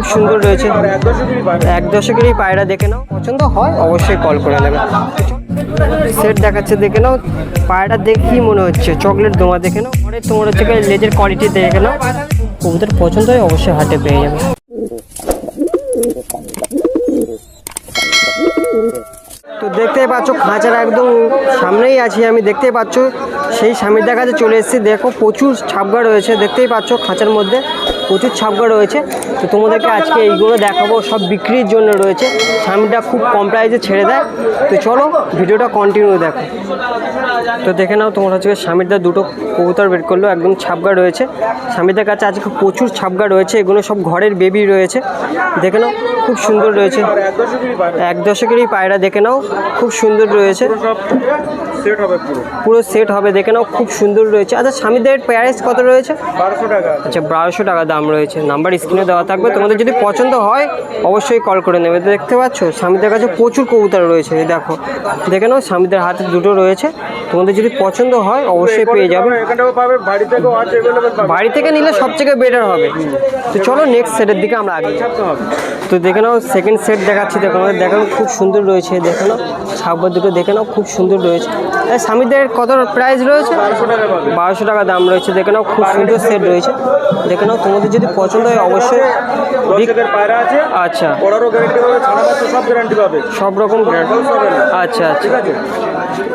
খুব সুন্দর রয়েছে। এক দশকেরই পায়রা দেখে নাও। পছন্দ হয়, অবশ্যই কল করে নেবে। সেট দেখাচ্ছে, দেখে নাও। পায়রা দেখি মনে হচ্ছে? চকলেট দোমা দেখে নাও। পরে তোমার হচ্ছে লেজের কোয়ালিটি দেখে নাও। কবুতর পছন্দ হয়, অবশ্যই হাটে পেয়ে যাবে। তো দেখতেই পাচ্ছ, খাঁচার একদম সামনেই আছি আমি, দেখতেই পাচ্ছ। সেই স্বামীর কাছে চলে এসেছি। দেখো, প্রচুর ছাপগা রয়েছে, দেখতেই পাচ্ছ খাঁচার মধ্যে। প্রচুর ছাপগা রয়েছে। তো তোমাদেরকে আজকে এইগুলো দেখাবো সব বিক্রির জন্য রয়েছে। স্বামীটা খুব কম প্রাইসে ছেড়ে দেয়। তো চলো ভিডিওটা কন্টিনিউ দেখো। তো দেখে নাও তোমার হচ্ছে স্বামীরদা দুটো কবুতর বের করল একদম ছাপগা রয়েছে। স্বামীদের কাছে আজকে প্রচুর ছাপগা রয়েছে এগুলো সব ঘরের বেবি রয়েছে। দেখে নাও খুব সুন্দর রয়েছে। এক দশকেরই পায়রা দেখে নাও খুব সুন্দর রয়েছে। পুরো পুরো সেট হবে দেখে নাও খুব সুন্দর রয়েছে। আচ্ছা স্বামীদের প্যারেস কত রয়েছে? বারোশো টাকা। আচ্ছা বারোশো টাকা দাম। রয়েছে। নাম্বার স্ক্রিনে দেওয়া থাকবে। তোমাদের যদি পছন্দ হয়, অবশ্যই কল করে নেবে। দেখতে পাচ্ছ, স্বামীদের কাছে প্রচুর কবুতর রয়েছে দেখো। দেখে নাও, স্বামীদের হাতে দুটো রয়েছে। তোমাদের যদি পছন্দ হয়, অবশ্যই পেয়ে যাবে। বাড়ি থেকে নিলে সব থেকে বেটার হবে। তো চলো নেক্সট সেটের দিকে আমরা আগে তো দেখে নাও সেকেন্ড সেট দেখাচ্ছি দেখো আমাদের দেখানো খুব সুন্দর রয়েছে। দেখে নাও ছাপবার দুটো দেখে নাও, খুব সুন্দর রয়েছে। স্বামীদের কত প্রাইস রয়েছে? বারোশো টাকা দাম রয়েছে। দেখে নাও, খুব সুন্দর সেট রয়েছে। দেখে নাও, তোমাদের যদি পছন্দ হয় অবশ্যই পায়রা আছে। আচ্ছা। পড়ারও গ্যারান্টি পাবে ছানা বাচ্চা সব গ্যারান্টি পাবে। সব রকম গ্যারান্টি আচ্ছা আচ্ছা। ঠিক আছে?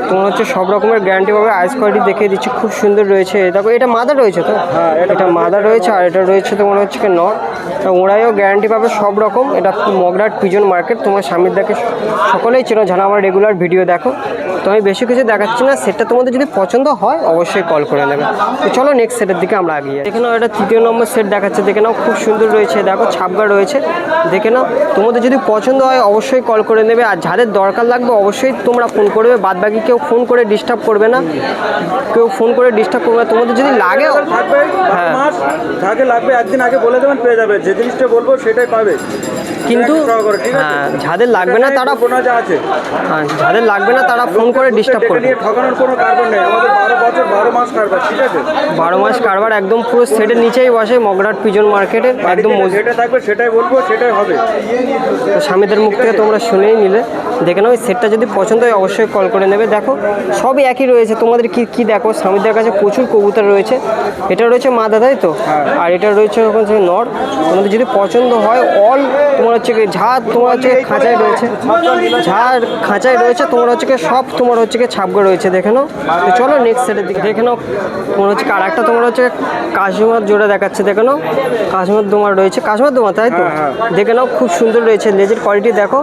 তোমার হচ্ছে সব রকমের গ্যারান্টি পাবে আইস কোয়ালিটি দেখিয়ে দিচ্ছি খুব সুন্দর রয়েছে। দেখো এটা মাদার রয়েছে তো? হ্যাঁ, এটা মাদার রয়েছে। আর এটা রয়েছে তোমার হচ্ছে কি নট ওরাইও গ্যারান্টি পাবে সব রকম। এটা মগরাট পিজন মার্কেট তোমার স্বামীর দেখে সকলেই চেনো জানো আমার রেগুলার ভিডিও দেখো। তো আমি বেশি কিছু দেখাচ্ছি না সেটটা তোমাদের যদি পছন্দ হয় অবশ্যই কল করে নেবে। তো চলো নেক্সট সেটের দিকে আমরা আগিয়ে। দেখে এটা তৃতীয় নম্বর সেট দেখাচ্ছে দেখে নাও খুব সুন্দর রয়েছে দেখো ছাপগা রয়েছে দেখে নাও তোমাদের যদি পছন্দ হয় অবশ্যই কল করে নেবে আর যাদের দরকার লাগবে অবশ্যই তোমরা ফোন করবে বাদ বাকি কেউ ফোন করে ডিস্টার্ব করবে না কেউ ফোন করে ডিস্টার্ব করবে না তোমাদের যদি লাগে থাকবে হ্যাঁ। যাকে লাগবে একদিন আগে বলে দেবেন পেয়ে যাবে যে জিনিসটা বলব সেটাই পাবে কিন্তু আছে? হ্যাঁ যাদের লাগবে না তারা আছে। হ্যাঁ, যাদের লাগবে না তারা ফোন করে ডিস্টার্ব করবে। ঠকানোর কোনো কারণ নেই। আমাদের বারো বছর বারো মাস কারবার ঠিক আছে? বারো মাস কারবার একদম পুরো সেটের নিচেই বসে মগরাট পিজন মার্কেটে একদম যেটা থাকবে সেটাই বলব সেটাই হবে। তো স্বামীদের মুখ থেকে তোমরা শুনেই নিলে। দেখে নাও সেটটা যদি পছন্দ হয় অবশ্যই কল করে নেবে। দেখো সবই একই রয়েছে। তোমাদের কি কি দেখো? স্বামীদের কাছে প্রচুর কবুতর রয়েছে। এটা রয়েছে মাদা তাই তো? আর এটা রয়েছে হচ্ছে নর। তোমাদের যদি পছন্দ হয় অল তোমার হচ্ছে কি যা তোমার হচ্ছে খাঁচায় রয়েছে। যা খাঁচায় রয়েছে তোমার হচ্ছে কি সব তোমার হচ্ছে কি ছাপগো রয়েছে দেখে নাও। তো চলো নেক্সট সেটের দিকে দেখে নাও তোমার হচ্ছে আর একটা তোমার হচ্ছে কাশ্মীর জোড়া দেখাচ্ছে দেখে নাও। কাশ্মীর তোমার রয়েছে কাশ্মীর তোমার তাই তো? দেখে নাও খুব সুন্দর রয়েছে লেজের কোয়ালিটি দেখো।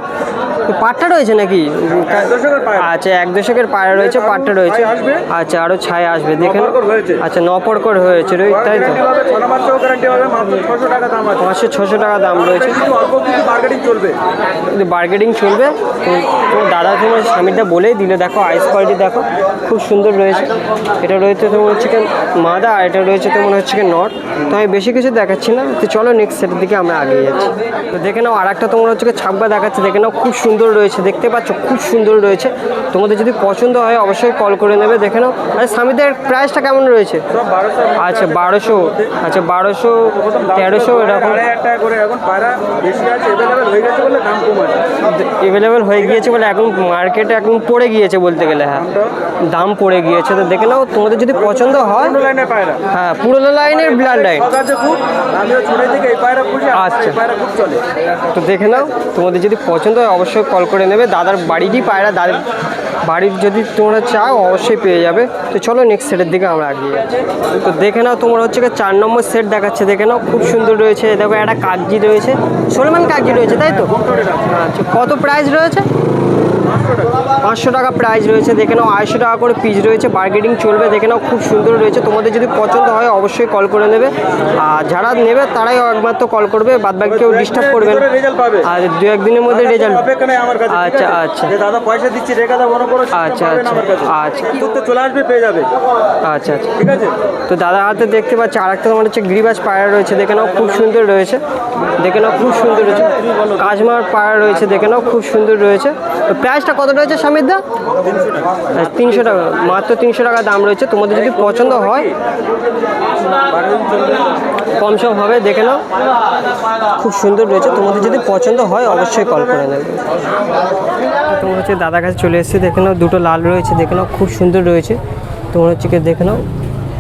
পাটটা রয়েছে নাকি। আচ্ছা এক দশকের পায়রা রয়েছে পাটটা রয়েছে। আচ্ছা আরও ছায় আসবে দেখে। আচ্ছা নপরকর হয়েছে তাই তো? পাঁচশো ছশো টাকা দাম রয়েছে। মার্কেটিং চলবে? বার্গেনিং চলবে তো তোমার দাদা তোমার স্বামীটা বলেই দিলে দেখো আইস কোয়ালিটি দেখো খুব সুন্দর রয়েছে। এটা রয়েছে তোমার হচ্ছে মাদা আর এটা রয়েছে তোমার হচ্ছে কি নট। তো আমি বেশি কিছু দেখাচ্ছি না তো চলো নেক্সট সেটের দিকে আমরা এগিয়ে যাচ্ছি। তো দেখে নাও আর একটা তোমার হচ্ছে ছাব্বা দেখাচ্ছে দেখে নাও খুব সুন্দর রয়েছে দেখতে পাচ্ছ খুব সুন্দর রয়েছে। তোমাদের যদি পছন্দ হয় অবশ্যই কল করে নেবে দেখে নাও। আর স্বামীদের প্রাইসটা কেমন রয়েছে? আচ্ছা বারোশো আচ্ছা বারোশো তেরোশো এরকম। অ্যাভেলেবেল হয়ে গেছে বলে দাম কম আছে এভেলেবেল হয়ে গিয়েছে বলে এখন মার্কেটে এখন পড়ে গিয়েছে বলতে গেলে হ্যাঁ। দাম পড়ে গিয়েছে তো দেখে নাও তোমাদের যদি পছন্দ হয় লাইনে পায়রা। হ্যাঁ পুরোনো লাইনের ব্লাড লাইন আচ্ছা। তো দেখে নাও তোমাদের যদি পছন্দ হয় অবশ্যই কল করে নেবে। দাদার বাড়িরই পায়রা দাদার বাড়ির যদি তোমরা চাও অবশ্যই পেয়ে যাবে। তো চলো নেক্সট সেটের দিকে আমরা আগিয়ে তো দেখে নাও তোমার হচ্ছে চার নম্বর সেট দেখাচ্ছে। দেখে নাও খুব সুন্দর রয়েছে। দেখো একটা কাগজি রয়েছে। সোলমান কাগজি রয়েছে তাই তো? আচ্ছা কত প্রাইস রয়েছে? পাঁচশো টাকা প্রাইস রয়েছে দেখে নাও আড়াইশো টাকা করে পিস রয়েছে বার্গেটিং চলবে দেখে নাও খুব সুন্দর রয়েছে। তোমাদের যদি পছন্দ হয় অবশ্যই কল করে নেবে। আর যারা নেবে তারাই একমাত্র কল করবে বাদ বাকি কেউ ডিস্টার্ব করবে আর দু একদিনের মধ্যে রেজাল্ট আচ্ছা, আচ্ছা। দাদা পয়সা দিচ্ছি রেখা আচ্ছা, আচ্ছা। তো চলে আসবে পেয়ে যাবে আচ্ছা আচ্ছা। ঠিক আছে তো দাদা হাতে দেখতে পাচ্ছি আর একটা তোমার হচ্ছে গ্রিবাজ পায়রা রয়েছে দেখে নাও খুব সুন্দর রয়েছে। দেখে নাও খুব সুন্দর রয়েছে। কাজমার পাড়া রয়েছে, দেখে নাও, খুব সুন্দর রয়েছে। তো প্রাইসটা কত রয়েছে স্বামীর দা? তিনশো টাকা, মাত্র তিনশো টাকা দাম রয়েছে। তোমাদের যদি পছন্দ হয়, কম সম হবে, দেখে নাও। খুব সুন্দর রয়েছে। তোমাদের যদি পছন্দ হয়, অবশ্যই কল করে নেবে। তোমার হচ্ছে দাদার কাছে চলে এসেছে, দেখে নাও, দুটো লাল রয়েছে, দেখে নাও, খুব সুন্দর রয়েছে। তোমার হচ্ছে দেখে নাও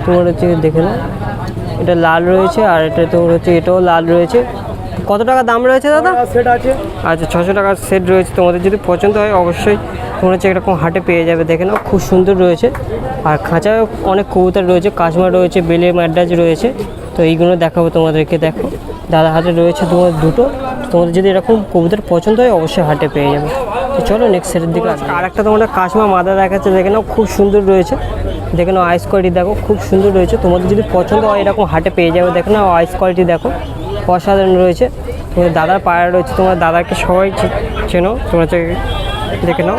তোমার হচ্ছে দেখে নাও। এটা লাল রয়েছে, আর এটা তোমার হচ্ছে এটাও লাল রয়েছে। কত টাকা দাম রয়েছে দাদা? সেট আছে? আচ্ছা ছশো টাকার সেট রয়েছে। তোমাদের যদি পছন্দ হয় অবশ্যই তোমরা হচ্ছে এরকম হাটে পেয়ে যাবে। দেখে নাও খুব সুন্দর রয়েছে। আর খাঁচায় অনেক কবুতর রয়েছে কাশমা রয়েছে বেলে ম্যাড্রাজ রয়েছে। তো এইগুলো দেখাবো তোমাদেরকে দেখো। দাদা হাতে রয়েছে তোমার দুটো। তোমাদের যদি এরকম কবুতর পছন্দ হয় অবশ্যই হাটে পেয়ে যাবে। তো চলো নেক্সট সেটের দিকে আর একটা তোমাদের কাশমা মাদা দেখাচ্ছে দেখে নাও খুব সুন্দর রয়েছে। দেখে নাও আইস কোয়ালিটি দেখো খুব সুন্দর রয়েছে। তোমাদের যদি পছন্দ হয় এরকম হাটে পেয়ে যাবে। দেখে নাও আইস কোয়ালিটি দেখো। অসাধারণ রয়েছে। তোমার দাদার পায়রা রয়েছে। তোমার দাদাকে সবাই চেনো। তোমরা দেখে নাও।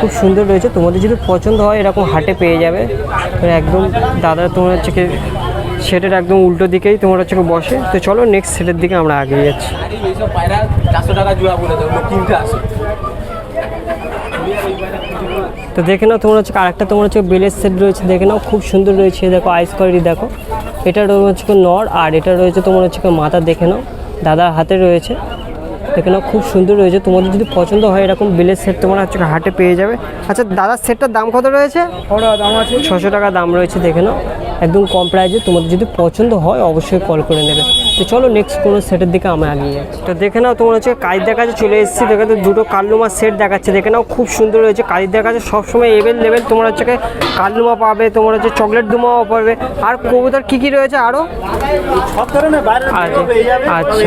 খুব সুন্দর রয়েছে। তোমাদের যদি পছন্দ হয়, এরকম হাটে পেয়ে যাবে। একদম দাদা তোমার হচ্ছে কি সেটের একদম উল্টো দিকেই তোমার হচ্ছে বসে। তো চলো নেক্সট সেটের দিকে আমরা আগে যাচ্ছি। টাকা জোড়া বলে দেয় ওগুলো কিনতে আসে তো দেখে নাও তোমার হচ্ছে আরেকটা তোমার হচ্ছে বেলের সেট রয়েছে দেখে নাও খুব সুন্দর রয়েছে দেখো আইস কোয়ালিটি দেখো। এটা রয়েছে নর আর এটা রয়েছে তোমার হচ্ছে মাথা দেখে নাও দাদার হাতে রয়েছে। দেখে নাও খুব সুন্দর রয়েছে তোমাদের যদি পছন্দ হয় এরকম বেলের সেট তোমরা হচ্ছে হাটে পেয়ে যাবে। আচ্ছা দাদার সেটটার দাম কত রয়েছে? দাম আছে। ছশো টাকা দাম রয়েছে দেখে নাও। একদম কম প্রাইজে তোমাদের যদি পছন্দ হয় অবশ্যই কল করে নেবে। তো চলো নেক্সট কোনো সেটের দিকে আমরা এগিয়ে যাচ্ছি। তো দেখে নাও তোমার হচ্ছে কাজদের কাছে চলে এসেছি। দেখে তো দুটো কাল্লুমা সেট দেখাচ্ছে। দেখে নাও খুব সুন্দর রয়েছে কাজদের কাছে সবসময় এভেল লেভেল তোমার হচ্ছে কি কাল্লুমা পাবে তোমার হচ্ছে চকলেট দুমাও পাবে। আর কবুতর কী কী রয়েছে আরও আচ্ছা, আচ্ছা।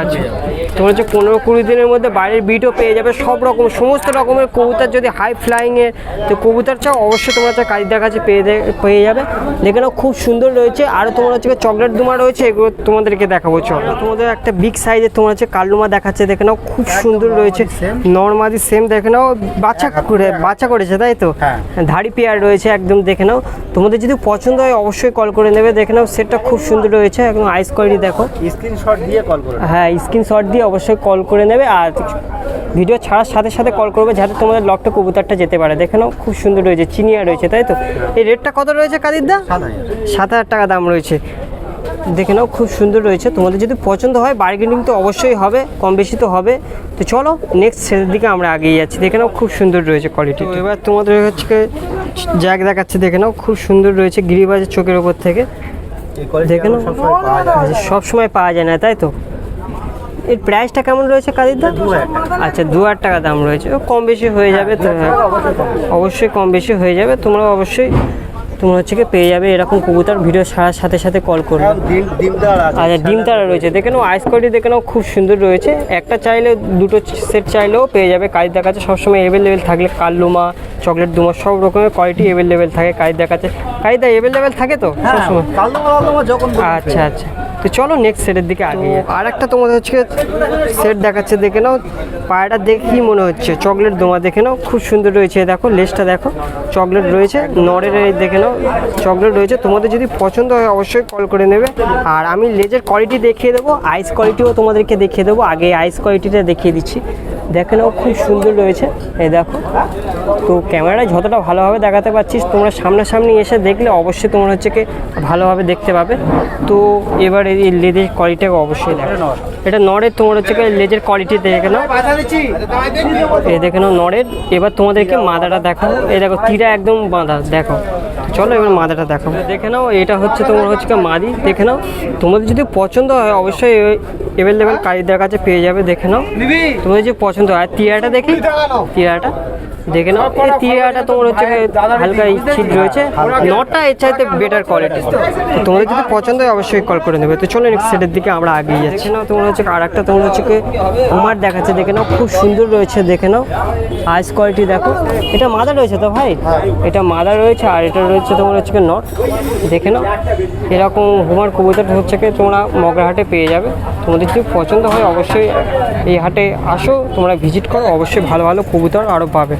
আচ্ছা। যাবে। তোমার হচ্ছে পনেরো কুড়ি দিনের মধ্যে বাইরের বিটও পেয়ে যাবে। সব রকম সমস্ত রকমের কবুতর যদি হাই ফ্লাইংয়ে তো কবুতর চাও অবশ্যই তোমার হচ্ছে কাজদের কাছে পেয়ে পেয়ে যাবে। দেখে নাও খুব সুন্দর রয়েছে। আর তোমার হচ্ছে চকলেট দুমা রয়েছে এগুলো তোমাদেরকে দেখাবো চলো। তোমাদের একটা বিগ সাইজের তোমার হচ্ছে কালুমা দেখাচ্ছে দেখে নাও খুব সুন্দর রয়েছে। নর্মালি সেম দেখে নাও বাচ্চা করে বাচ্চা করেছে তাই তো? হ্যাঁ। ধাড়ি পেয়ার রয়েছে একদম দেখে নাও। তোমাদের যদি পছন্দ হয় অবশ্যই কল করে নেবে দেখে নাও সেটটা খুব সুন্দর রয়েছে একদম আইস কোয়ালিটি দেখো। স্ক্রিনশট দিয়ে কল করে হ্যাঁ স্ক্রিনশট দিয়ে অবশ্যই কল করে নেবে আর ভিডিও ছাড়ার সাথে সাথে কল করবে যাতে তোমাদের লকটা কবুতরটা যেতে পারে। দেখে নাও খুব সুন্দর রয়েছে চিনিয়া রয়েছে তাই তো? এই রেটটা কত রয়েছে কাদিরদা? সাত হাজার টাকা দাম রয়েছে। দেখে নাও খুব সুন্দর রয়েছে। তোমাদের যদি পছন্দ হয় বার্গেনিং তো অবশ্যই হবে কম বেশি তো হবে। তো চলো নেক্সট সেলের দিকে আমরা এগিয়ে যাচ্ছি। দেখে নাও খুব সুন্দর রয়েছে কোয়ালিটি এবার তোমাদের হচ্ছে জ্যাক দেখাচ্ছে। দেখে নাও খুব সুন্দর রয়েছে গিরিবাজের চোখের ওপর থেকে। দেখে নাও সবসময় পাওয়া যায় না। সব সময় পাওয়া যায় না তাই তো? এর প্রাইসটা কেমন রয়েছে কাদিরদা দু হাজার টাকা। আচ্ছা দু হাজার টাকা দাম রয়েছে। কম বেশি হয়ে যাবে তো। অবশ্যই কম। বেশি হয়ে যাবে। তোমরা অবশ্যই তোমরা হচ্ছে কি পেয়ে যাবে এরকম কবুতর ভিডিও ছাড়ার সাথে সাথে কল করবে। আছে আচ্ছা ডিম তারা রয়েছে। দেখে নাও আইস কোয়ালিটি দেখে নাও খুব সুন্দর রয়েছে। একটা চাইলে দুটো সেট চাইলেও পেয়ে যাবে। কাজদের কাছে সবসময় অ্যাভেলেবেল থাকলে কাল্লুমা চকলেট দুমা সব রকমের কোয়ালিটি অ্যাভেলেবেল থাকে কাজদের কাছে কাজদা অ্যাভেলেবেল থাকে তো হ্যাঁ সবসময়? আচ্ছা আচ্ছা। তো চলো নেক্সট সেটের দিকে আগে আর একটা তোমাদের হচ্ছে সেট দেখাচ্ছে দেখে নাও। পায়রাটা দেখি মনে হচ্ছে? চকলেট দোমা দেখে নাও। খুব সুন্দর রয়েছে দেখো লেসটা দেখো। চকলেট রয়েছে নরের দেখে নাও। চকলেট রয়েছে। তোমাদের যদি পছন্দ হয় অবশ্যই কল করে নেবে। আর আমি লেজের কোয়ালিটি দেখিয়ে দেবো আইস কোয়ালিটিও তোমাদেরকে দেখিয়ে দেবো। আগে আইস কোয়ালিটিটা দেখিয়ে দিচ্ছি। দেখে নাও খুব সুন্দর রয়েছে। এই দেখো, তো ক্যামেরায় যতটা ভালোভাবে দেখাতে পারছিস, তোমরা সামনাসামনি এসে দেখলে অবশ্যই তোমরা হচ্ছে কি ভালোভাবে দেখতে পাবে। তো এবার এই লেদের কোয়ালিটিটাকে অবশ্যই দেখো। এটা নরের তোমার হচ্ছে লেজের কোয়ালিটি দেখে নাও। এই দেখে নাও নরের এবার তোমাদেরকে মাদাটা দেখাবো এই দেখো তীরা একদম বাঁধা দেখো। চলো এবার মাদাটা দেখো দেখে নাও এটা হচ্ছে তোমার হচ্ছে কি মাদি। দেখে নাও তোমাদের যদি পছন্দ হয় অবশ্যই অ্যাভেলেবেল কারিদের কাছে পেয়ে যাবে। দেখে নাও তোমাদের যদি পছন্দ হয়। আর তিয়াটা দেখি তিয়াটা দেখে নাও এই তিয়াটা তোমার হচ্ছে হালকা ছিট রয়েছে। নটা এর চাইতে বেটার কোয়ালিটি তোমাদের যদি পছন্দ হয় অবশ্যই কল করে নেবে। তো চলো নেক্সট সেটের দিকে আমরা আগিয়ে যাচ্ছি। না তোমার হচ্ছে আর একটা তোমার হচ্ছে কি উমার দেখাচ্ছে, দেখে নাও, খুব সুন্দর রয়েছে, দেখে নাও। আইস কোয়ালিটি দেখো। এটা মাদা রয়েছে তো ভাই? এটা মাদা রয়েছে আর এটা রয়েছে তোমার হচ্ছে কি নট দেখে নাও, এরকম হুমার কবুতর হচ্ছে কি তোমরা মগরাহাটে পেয়ে যাবে। তোমাদের যদি পছন্দ হয় অবশ্যই এই হাটে আসো, তোমরা ভিজিট করো, অবশ্যই ভালো ভালো কবুতর আরও পাবে।